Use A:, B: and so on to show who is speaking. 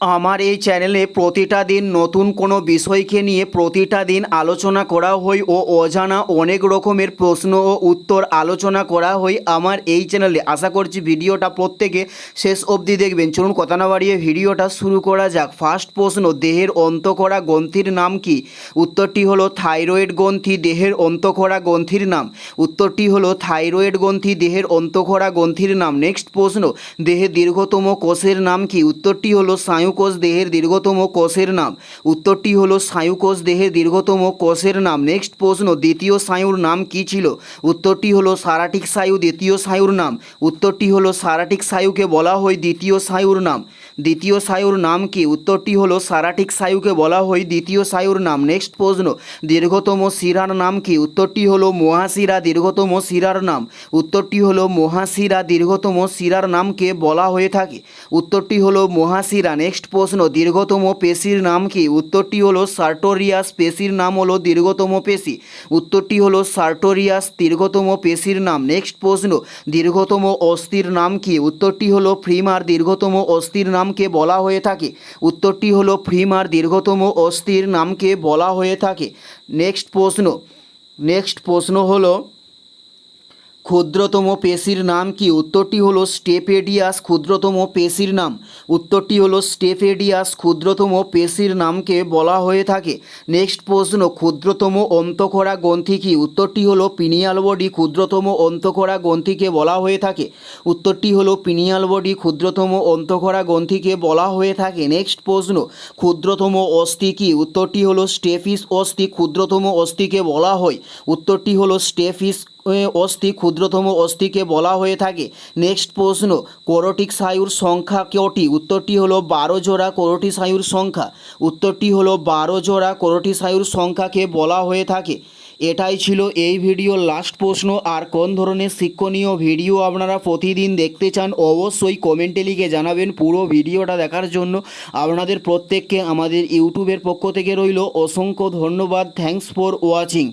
A: আমার এই চ্যানেলে প্রতিটা দিন নতুন কোনো বিষয়কে নিয়ে প্রতিটা দিন আলোচনা করা হয় ও অজানা অনেক রকমের প্রশ্ন ও উত্তর আলোচনা করা হয় আমার এই চ্যানেলে। আশা করছি ভিডিওটা প্রত্যেকে শেষ অবধি দেখবেন। চলুন কথা না বাড়িয়ে ভিডিওটা শুরু করা যাক। ফার্স্ট প্রশ্ন, দেহের অন্তঃকরা গ্রন্থির নাম কি? উত্তরটি হলো থাইরয়েড গ্রন্থি, দেহের অন্তঃকরা গ্রন্থির নাম। উত্তরটি হলো থাইরয়েড গ্রন্থি, দেহের অন্তঃকরা গ্রন্থির নাম। নেক্সট প্রশ্ন দেহের দীর্ঘতম কোষের নাম কি? উত্তরটি হলো স্নায়ুকোষ দেহের দীর্ঘতম কোষের নাম। উত্তরটি হলো স্নায়ুকোষ দেহের দীর্ঘতম কোষের নাম। নেক্সট প্রশ্ন, দ্বিতীয় স্নায়ুর নাম কি ছিল? উত্তরটি হলো সারাটিক স্নায়ু দ্বিতীয় স্নায়ুর নাম। উত্তরটি হলো সারাটিক স্নায়ুকে বলা হয় দ্বিতীয় স্নায়ুর নাম। দ্বিতীয় সায়ুর নাম কি? উত্তরটি হলো সারাটিক সায়ুকে বলা হয় দ্বিতীয় সায়ুর নাম। নেক্সট প্রশ্ন, দীর্ঘতম শিরার নাম কি? উত্তরটি হলো মহাশিরা দীর্ঘতম শিরার নাম। উত্তরটি হলো মহাশিরা দীর্ঘতম শিরার নামকে বলা হয়ে থাকে। উত্তরটি হলো মহাশিরা। নেক্সট প্রশ্ন, দীর্ঘতম পেশির নাম কি? উত্তরটি হলো সার্টোরিয়াস পেশির নাম হলো দীর্ঘতম পেশি। উত্তরটি হলো সার্টোরিয়াস দীর্ঘতম পেশির নাম। নেক্সট প্রশ্ন, দীর্ঘতম অস্থির নাম কি? উত্তরটি হলো ফ্রিমার দীর্ঘতম অস্থির নামকে বলা হয়ে থাকে। উত্তরটি হলো ফ্রিমার দীর্ঘতম অস্থির নামকে বলা হয়ে থাকে। নেক্সট প্রশ্ন। নেক্সট প্রশ্ন হলো ক্ষুদ্রতম পেশির নাম কি? উত্তরটি হলো স্টেপেডিয়াস ক্ষুদ্রতম পেশির নাম। উত্তরটি হলো স্টেপেডিয়াস ক্ষুদ্রতম পেশির নামকে বলা হয়ে থাকে। নেক্সট প্রশ্ন, ক্ষুদ্রতম অন্তঃকরা গ্রন্থি কি? উত্তরটি হলো পিনিয়াল বডি ক্ষুদ্রতম অন্তঃকরা গ্রন্থিকে বলা হয়ে থাকে। উত্তরটি হলো পিনিয়াল বডি ক্ষুদ্রতম অন্তঃকরা গ্রন্থিকে বলা হয়ে থাকে। নেক্সট প্রশ্ন, ক্ষুদ্রতম অস্থি কি? উত্তরটি হলো স্টেফিস অস্থি ক্ষুদ্রতম অস্থিকে বলা হয়। উত্তরটি হলো স্টেফিস অস্থি ক্ষুদ্রতম অস্থিকে বলা হয়ে থাকে। নেক্সট প্রশ্ন, করোটিক স্নায়ুর সংখ্যা কটি? উত্তরটি হলো বারো জোড়া করোটি স্নায়ুর সংখ্যা। উত্তরটি হলো বারো জোড়া করোটি স্নায়ুর সংখ্যাকে বলা হয়ে থাকে। এটাই ছিল এই ভিডিওর লাস্ট প্রশ্ন। আর কোন ধরনের শিক্ষণীয় ভিডিও আপনারা প্রতিদিন দেখতে চান, অবশ্যই কমেন্টে লিখে জানাবেন। পুরো ভিডিওটা দেখার জন্য আপনাদের প্রত্যেককে আমাদের ইউটিউবের পক্ষ থেকে রইল। অসংখ্য ধন্যবাদ। Thanks for watching